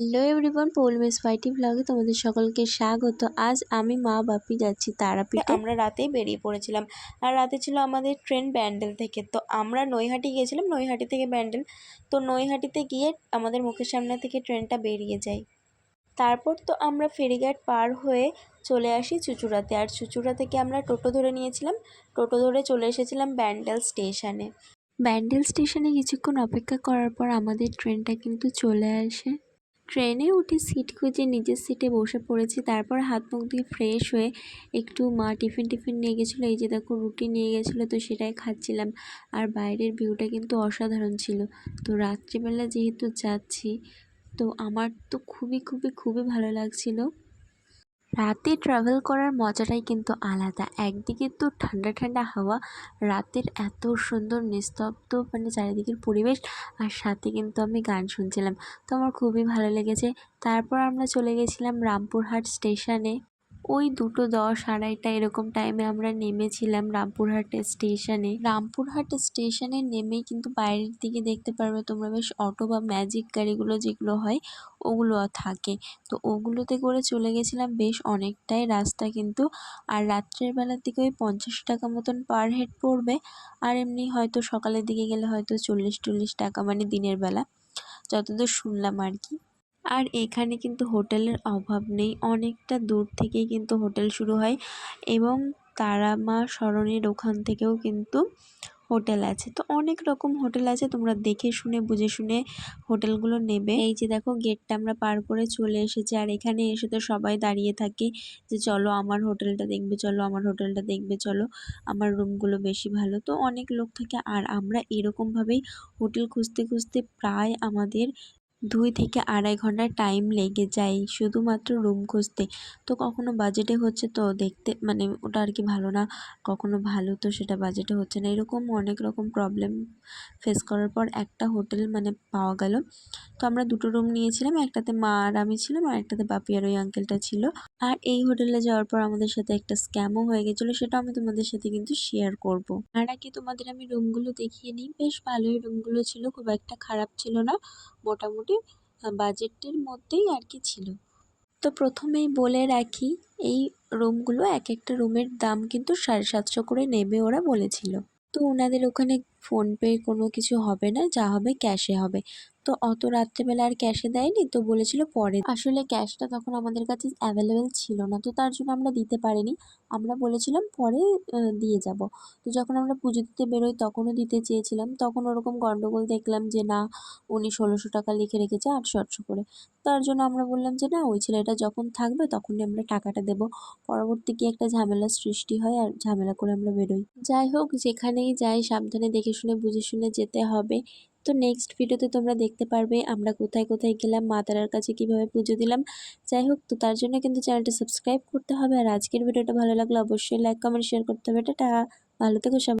Hello everyone পৌলমেস ফাইটি ব্লগে তোমাদের সকলকে স্বাগত। আজ আমি মা বাপি যাচ্ছি তারাপীঠ। আমরা রাতেই বেরিয়ে পড়েছিলাম। আর রাতে ছিল আমাদের ট্রেন ব্যান্ডেল থেকে। তো আমরা নৈহাটি গিয়েছিলাম নৈহাটি থেকে ব্যান্ডেল। তো নৈহাটিতে গিয়ে আমাদের মুখের সামনে থেকে ট্রেনটা বেরিয়ে যায়। তারপর তো আমরা ফেরিঘাট পার হয়ে চলে আসি চুচুড়াতে। আর চুচুড়া থেকে আমরা টোটো ধরে নিয়েছিলাম। টোটো ধরে চলে এসেছিলাম ব্যান্ডেল স্টেশনে। ব্যান্ডেল স্টেশনে কিছুক্ষণ অপেক্ষা করার পর আমাদের ট্রেনটা কিন্তু চলে আসে। ট্রেনে উঠে সিট খুঁজে নিজের সিটে বসে পড়েছি। তারপর হাত মুখ দিয়ে ফ্রেশ হয়ে একটু মা টিফিন টিফিন নিয়ে গেছিল। এই যে দেখো, রুটি নিয়ে গেছিল, তো সেটাই খাচ্ছিলাম। আর বাইরের ভিউটা কিন্তু অসাধারণ ছিল। তো রাত্রিবেলা যেহেতু যাচ্ছি, তো আমার তো খুবই খুবই খুবই ভালো লাগছিল। রাতে ট্রাভেল করার মজাটাই কিন্তু আলাদা। একদিকে তো ঠান্ডা ঠান্ডা হাওয়া, রাতের এত সুন্দর নিস্তব্ধ মানে চারিদিকের পরিবেশ, আর সাথে কিন্তু আমি গান শুনছিলাম। তো আমার খুবই ভালো লেগেছে। তারপর আমরা চলে গেছিলাম রামপুরহাট স্টেশনে। ওই দুটো দশ আড়াইটা এরকম টাইমে আমরা নেমেছিলাম রামপুরহাট স্টেশনে রামপুরহাট স্টেশনে নেমেই কিন্তু বাইরের দিকে দেখতে পারবে তোমরা বেশ অটো বা ম্যাজিক গাড়িগুলো যেগুলো হয়, ওগুলো থাকে। তো ওগুলোতে করে চলে গেছিলাম বেশ অনেকটাই রাস্তা কিন্তু। আর রাত্রের বেলার দিকে ওই পঞ্চাশ টাকা মতন পার হেড পড়বে। আর এমনি হয়তো সকালের দিকে গেলে হয়তো চল্লিশ টল্লিশ টাকা মানে দিনের বেলা। যতদূর শুনলাম আর কি। আর এখানে কিন্তু হোটেলের অভাব নেই। অনেকটা দূর থেকেই কিন্তু হোটেল শুরু হয় এবং তারা মা সরণির ওখান থেকেও কিন্তু হোটেল আছে। তো অনেক রকম হোটেল আছে, তোমরা দেখে শুনে, বুঝে শুনে হোটেলগুলো নেবে। এই যে দেখো, গেটটা আমরা পার করে চলে এসেছি আর এখানে এসে তো সবাই দাঁড়িয়ে থাকে যে, চলো আমার হোটেলটা দেখবে, চলো আমার হোটেলটা দেখবে, চলো আমার রুমগুলো বেশি ভালো। তো অনেক লোক থাকে আর আমরা এরকমভাবেই হোটেল খুঁজতে খুঁজতে প্রায় আমাদের দুই থেকে আড়াই ঘণ্টা টাইম লেগে যায় শুধুমাত্র রুম খুঁজতে। তো কখনো বাজেটে হচ্ছে তো দেখতে মানে ওটা আর কি ভালো না, কখনো ভালো তো সেটা বাজেটে হচ্ছে না। এরকম অনেক রকম প্রবলেম ফেস করার পর একটা হোটেল মানে পাওয়া গেল। তো আমরা দুটো রুম নিয়েছিলাম, একটাতে মা আর আমি ছিলাম আর একটাতে বাপি আর ওই আঙ্কেলটা ছিল। আর এই হোটেলে যাওয়ার পর আমাদের সাথে একটা স্ক্যামও হয়ে গেছিল, সেটা আমি তোমাদের সাথে কিন্তু শেয়ার করব। আর আগে তোমাদের আমি রুমগুলো দেখিয়ে নিই বেশ ভালোই রুমগুলো ছিল, খুব একটা খারাপ ছিল না। মোটামুটি বাজেটের মধ্যেই আর কি ছিল। তো প্রথমেই বলে রাখি, এই রুমগুলো এক একটা রুমের দাম কিন্তু সাড়ে সাতশো করে নেবে ওরা বলেছিল। তো ওনাদের ওখানে ফোনপে কোনো কিছু হবে না, যা হবে ক্যাশে হবে। তো অত রাত্রেবেলা আর ক্যাশে দেয়নি তো বলেছিল পরে। আসলে ক্যাশটা তখন আমাদের কাছে অ্যাভেলেবেল ছিল না, তো তার জন্য আমরা দিতে পারিনি। আমরা বলেছিলাম পরে দিয়ে যাব। তো যখন আমরা পুজো দিতে বেরোই তখনও দিতে চেয়েছিলাম। তখন ওরকম গণ্ডগোল দেখলাম যে না, উনি ষোলোশো টাকা লিখে রেখেছে আটশো আটশো করে। তার জন্য আমরা বললাম যে না, ওই ছেলেটা যখন থাকবে তখনই আমরা টাকাটা দেবো। পরবর্তী কি একটা ঝামেলার সৃষ্টি হয় আর ঝামেলা করে আমরা বেরোই। যাই হোক, যেখানেই যাই, সাবধানে দেখে শুনে, বুঝে শুনে যেতে হবে। তো নেক্সট ভিডিওতে তোমরা দেখতে পারবে আমরা কোথায় কোথায় গেলাম, মা তারার কাছে কীভাবে পুজো দিলাম। যাই হোক, তো তার জন্য কিন্তু চ্যানেলটা সাবস্ক্রাইব করতে হবে। আর আজকের ভিডিওটা ভালো লাগলে অবশ্যই লাইক কমেন্ট শেয়ার করতে হবে। এটা ভালো থেকো সবাই